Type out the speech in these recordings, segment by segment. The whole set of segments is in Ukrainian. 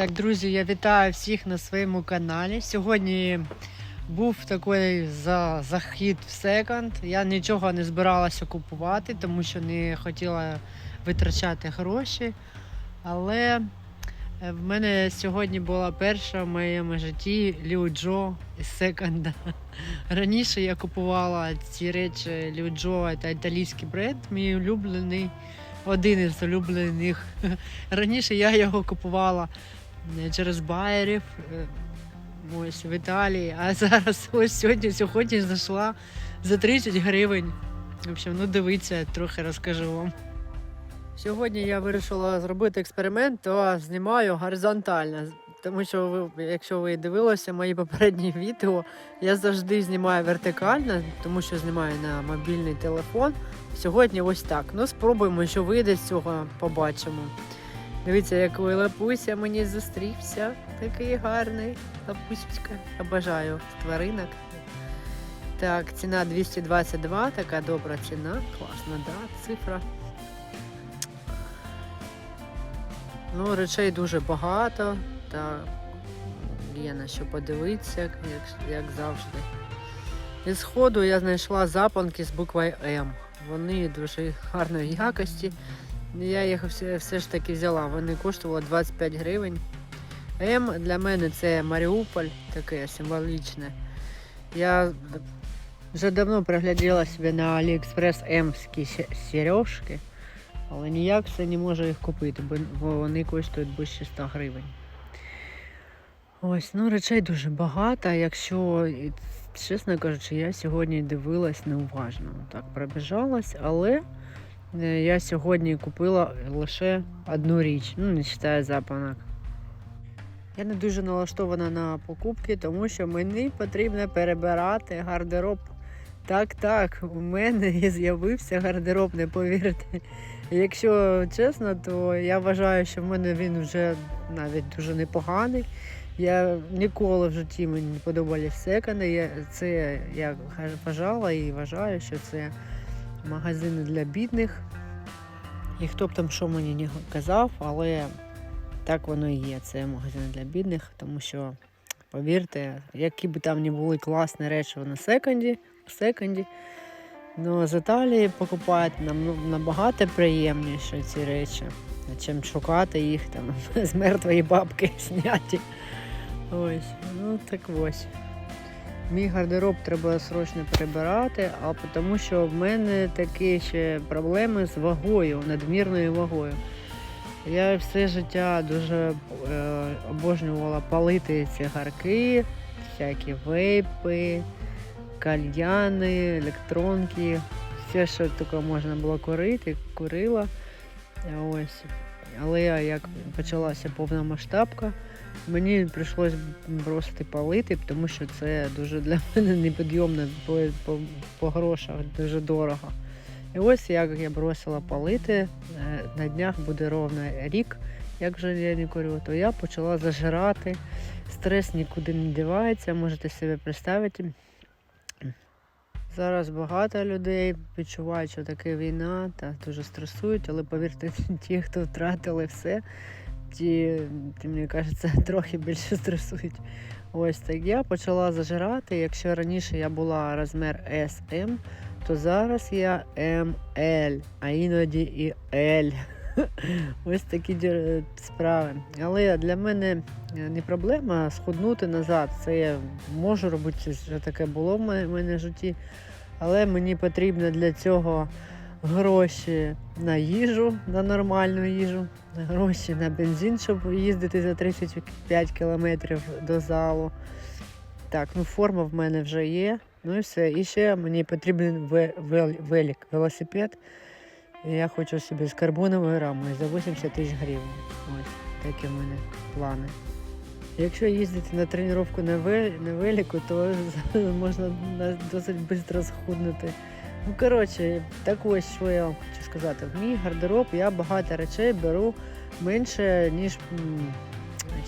Так, друзі, я вітаю всіх на своєму каналі. Сьогодні був такий за, захід в секонд. Я нічого не збиралася купувати, тому що не хотіла витрачати гроші. Але е, в мене сьогодні була перша в моєму житті Ліу Джо із секонда. Раніше я купувала ці речі Ліу Джо, це італійський бренд, мій улюблений, один із улюблених. Раніше я його купувала через байерів. е, Ось в Італії, а зараз ось сьогодні сьогодні знайшла за 30 гривень. В общем, ну дивіться, трохи розкажу вам. Сьогодні я вирішила зробити експеримент, то знімаю горизонтально. Тому що ви, якщо ви дивилися мої попередні відео, я завжди знімаю вертикально, тому що знімаю на мобільний телефон. Сьогодні ось так. Ну, спробуємо, що вийде з цього, побачимо. Дивіться, який лапуся мені зустрівся. Такий гарний лапусечка. Обожаю тваринок. Так, ціна 222, така добра ціна. Класна, да, цифра. Ну, речей дуже багато, та є на що подивитися, як, як завжди. Із сходу я знайшла запанки з буквою М. Вони дуже гарної якості. Я їх все, все ж таки взяла. Вони коштували 25 гривень. М для мене це Маріуполь, таке символічне. Я вже давно пригляділа собі на Аліекспрес М-ські сережки, але ніяк все не можу їх купити, бо вони коштують більше 100 гривень. Ось, ну речей дуже багато. Якщо, чесно кажучи, я сьогодні дивилась неуважно. Так пробіжалась, але я сьогодні купила лише одну річ, ну не вважаю запанок. Я не дуже налаштована на покупки, тому що мені потрібно перебирати гардероб. Так, так, у мене і з'явився гардероб, не повірте. Якщо чесно, то я вважаю, що в мене він вже навіть дуже непоганий. Я ніколи в житті мені не подобались секонди. Це я вважала і вважаю, що це магазини для бідних. І хто б там що мені не казав, але так воно і є. Це магазин для бідних, тому що, повірте, які б там не були класні речі на секонді, секонді, ну з Італії покупати нам ну, набагато приємніше ці речі, чим шукати їх там з мертвої бабки зняті. Ось, ну так ось. Мій гардероб треба срочно прибирати, а тому що в мене такі ще проблеми з вагою, надмірною вагою. Я все життя дуже е, обожнювала палити цигарки, всякі вейпи, кальяни, електронки, все, що тільки можна було курити, курила. Ось. Але я як почалася повномасштабка, мені прийшлось бросити палити, тому що це дуже для мене непідйомно по, по, по грошах, дуже дорого. І ось як я бросила палити, е, на днях буде ровно рік, як вже я не курю, то я почала зажирати. Стрес нікуди не дівається, можете собі представити. Зараз багато людей відчувають, що таке війна та дуже стресують, але повірте, ті, хто втратили все, ті, ті мені кажеться, трохи більше стресують. Ось так я почала зажирати. Якщо раніше я була розмір SM, то зараз я МЛ, а іноді і L. Ось такі справи. Але для мене не проблема схуднути назад. Це я можу робити, вже таке було в мене в житті. Але мені потрібно для цього гроші на їжу, на нормальну їжу, гроші на бензин, щоб їздити за 35 кілометрів до залу. Так, ну форма в мене вже є. Ну і все. І ще мені потрібен ве- вел- велик, велосипед. Я хочу собі з карбоновою рамою за 80 тисяч гривень. Ось такі в мене плани. Якщо їздити на тренування на, ве- на велику, то можна на- досить швидко схуднути. Ну, коротше, так ось що я вам хочу сказати. В мій гардероб я багато речей беру менше, ніж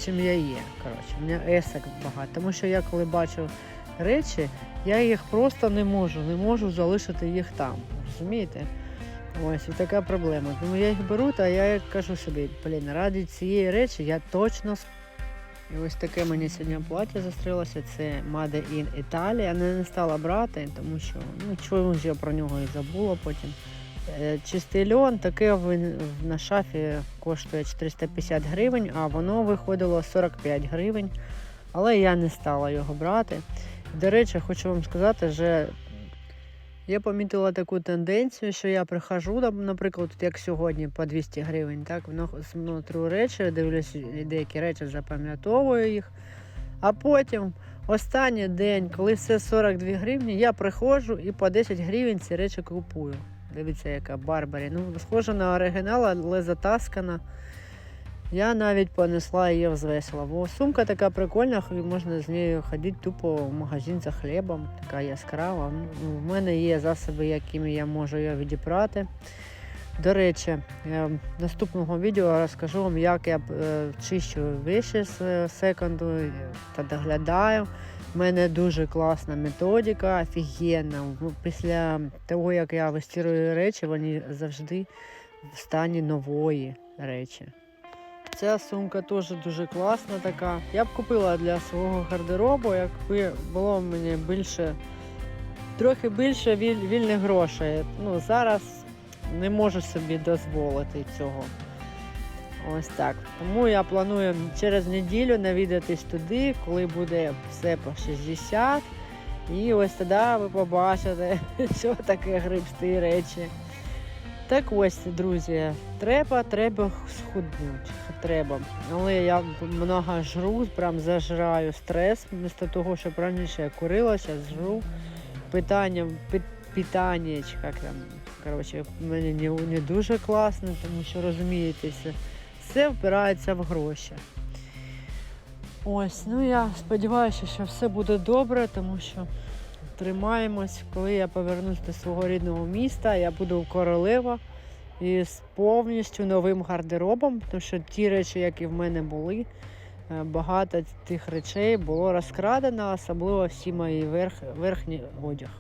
чим я є. Коротше, у мене есок багато. Тому що я коли бачу речі, я їх просто не можу, не можу залишити їх там. Розумієте? Ось і така проблема. Тому я їх беру, та я кажу собі, блін, ради цієї речі я точно І ось таке мені сьогодні плаття застрілося. Це Made in Italia. Я не стала брати, тому що ну, чому ж я про нього і забула потім. Е, Чистий льон, таке на шафі коштує 450 гривень, а воно виходило 45 гривень. Але я не стала його брати. До речі, хочу вам сказати, що я помітила таку тенденцію, що я прихожу, наприклад, як сьогодні по 200 гривень, так, смотрю речі, дивлюсь деякі речі, запам'ятовую їх. А потім останній день, коли все 42 гривні, я приходжу і по 10 гривень ці речі купую. Дивіться, яка Барбарі. Ну, схожа на оригінал, але затаскана. Я навіть понесла її взвесила. Бо сумка така прикольна, можна з нею ходити тупо в магазин за хлібом, така яскрава. Ну, в мене є засоби, якими я можу її відібрати. До речі, я в наступного відео розкажу вам, як я е, чищу віші з е, секонду е, та доглядаю. У мене дуже класна методика, офігенна. Ну, Після того, як я вистирую речі, вони завжди в стані нової речі. Ця сумка теж дуже класна така. Я б купила для свого гардеробу, якби було в мені більше, трохи більше віль- вільних грошей. Ну, зараз не можу собі дозволити цього. Ось так. Тому я планую через неділю навідатись туди, коли буде все по 60. І ось тоді ви побачите, що таке грибсти речі. Так ось, друзі, треба, треба схуднути. Треба. Але я много жру, прям зажираю стрес, вместо того, щоб раніше я курила, зараз жру. Питання, пи- питання, чи як там, коротше, в мене не, не дуже класно, тому що розумієте, все впирається в гроші. Ось, ну я сподіваюся, що все буде добре, тому що тримаємось. Коли я повернусь до свого рідного міста, я буду Королева із повністю новим гардеробом, тому що ті речі, які в мене були, е, багато тих речей було розкрадено, особливо всі мої верх, верхній одяг.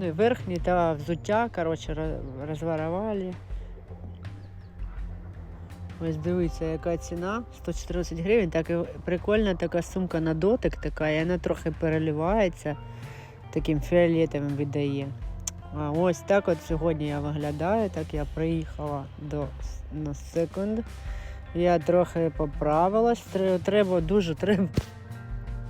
Ну, верхні та взуття, коротше, роз- розворовали. Ось дивіться, яка ціна. 114 гривень. Так і прикольна така сумка на дотик така, і вона трохи переливається, таким фіолетовим віддає. А ось так от сьогодні я виглядаю. Так я приїхала до на секунд. Я трохи поправилась. Тре- Треба дуже треба.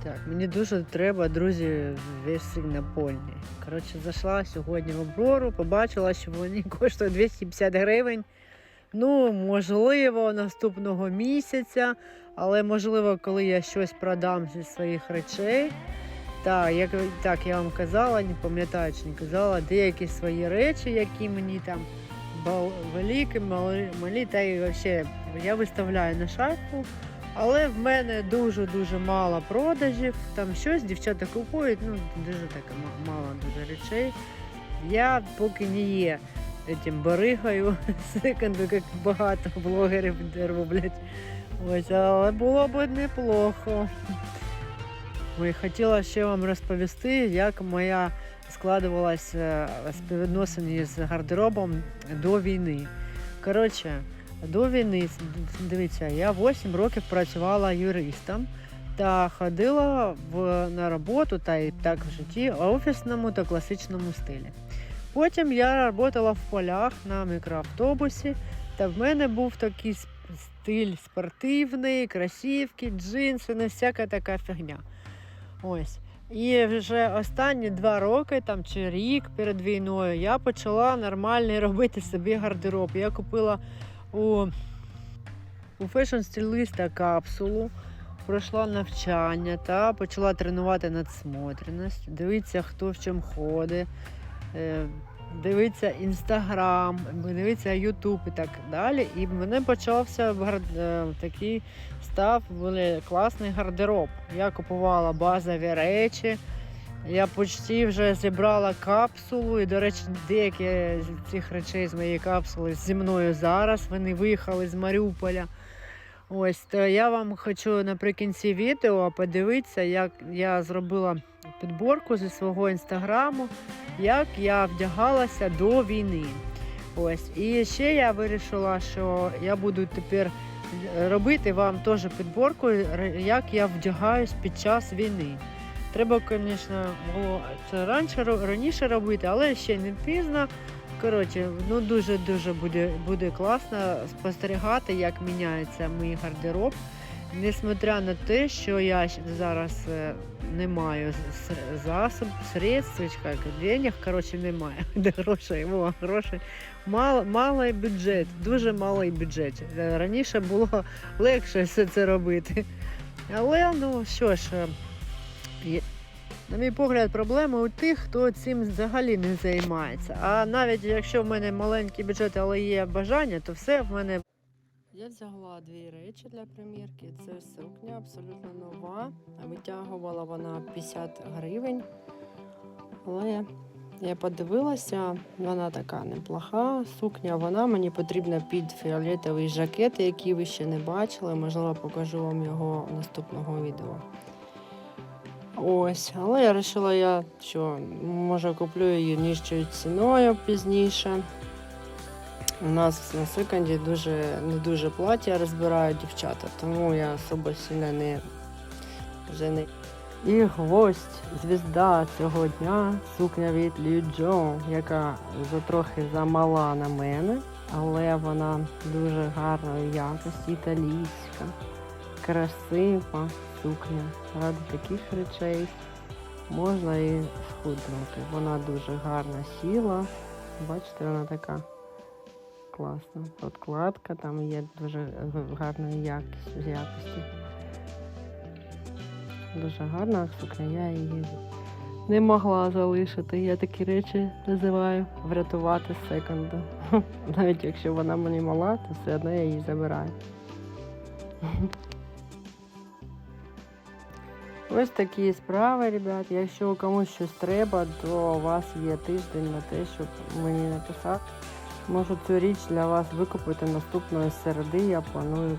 Так, мені дуже треба, друзі, веси напольні. Коротше, зайшла сьогодні в оброру, побачила, що вони коштують 250 гривень. Ну, можливо, наступного місяця, але можливо, коли я щось продам зі своїх речей. Так, як так я вам казала, не пам'ятаю, чи не казала, деякі свої речі, які мені там великі, малі, малі, та й взагалі я виставляю на шафу. Але в мене дуже-дуже мало продажів. Там щось дівчата купують, ну дуже таке мало дуже речей. Я поки не є этим баригою секунду, як багато блогерів роблять. Ось, але було б неплохо. Ой, хотіла ще вам розповісти, як моя складувалася співвідносини з гардеробом до війни. Коротше, до війни, дивіться, я 8 років працювала юристом та ходила в, на роботу та і так в житті в офісному та класичному стилі. Потім я працювала в полях на мікроавтобусі, та в мене був такий стиль спортивний, кросівки, джинси, не всяка така фігня. Ось. І вже останні два роки там, чи рік перед війною я почала нормально робити собі гардероб. Я купила у, у фешн-стиліста капсулу, пройшла навчання та почала тренувати надсмотреність, дивитися, хто в чому ходить, дивитися інстаграм, дивитися Ютуб і так далі. І в мене почався е, такий став були класний гардероб. Я купувала базові речі. Я почти вже зібрала капсулу, і, до речі, деякі з цих речей з моєї капсули зі мною зараз. Вони виїхали з Маріуполя. Ось, то я вам хочу наприкінці відео подивитися, як я зробила підборку зі свого інстаграму, як я вдягалася до війни. Ось. І ще я вирішила, що я буду тепер робити вам теж підборку, як я вдягаюсь під час війни. Треба, звісно, було це раніше, раніше робити, але ще не пізно. Коротше, ну дуже-дуже буде, буде класно спостерігати, як міняється мій гардероб. Несмотря на те, що я зараз е, не маю засоб, средств, як, денег, коротше, немає. Де грошей, о, грошей. Мал, малий бюджет, дуже малий бюджет. Е, Раніше було легше все це робити. Але ну що ж, е, на мій погляд, проблема у тих, хто цим взагалі не займається. А навіть якщо в мене маленький бюджет, але є бажання, то все в мене. Я взяла дві речі для примірки. Це сукня абсолютно нова. Витягувала вона 50 гривень. Але я подивилася, вона така неплоха. Сукня вона мені потрібна під фіолетовий жакет, який ви ще не бачили. Можливо, покажу вам його наступного відео. Ось, але я вирішила, я що може куплю її нижчою ціною пізніше. У нас на секонді дуже не дуже плаття розбирають дівчата, тому я особо сильно не вже не. І гвоздь, звізда цього дня, сукня від Лі Джо, яка за трохи замала на мене, але вона дуже гарної якості, італійська, красива сукня. Ради таких речей можна і схуднути. Вона дуже гарна сіла. Бачите, вона така класна. Подкладка там є дуже гарної якості. якості. Дуже гарна сукня, я її не могла залишити. Я такі речі називаю врятувати з секонду. Навіть якщо вона мені мала, то все одно я її забираю. Ось такі справи, ребят. Якщо комусь щось треба, то у вас є тиждень на те, щоб мені написати. Можу цю річ для вас викупити наступної середи. Я планую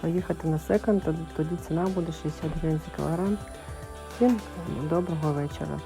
поїхати на секонд, тоді ціна буде 60 гривень за кілограм. Всім доброго вечора.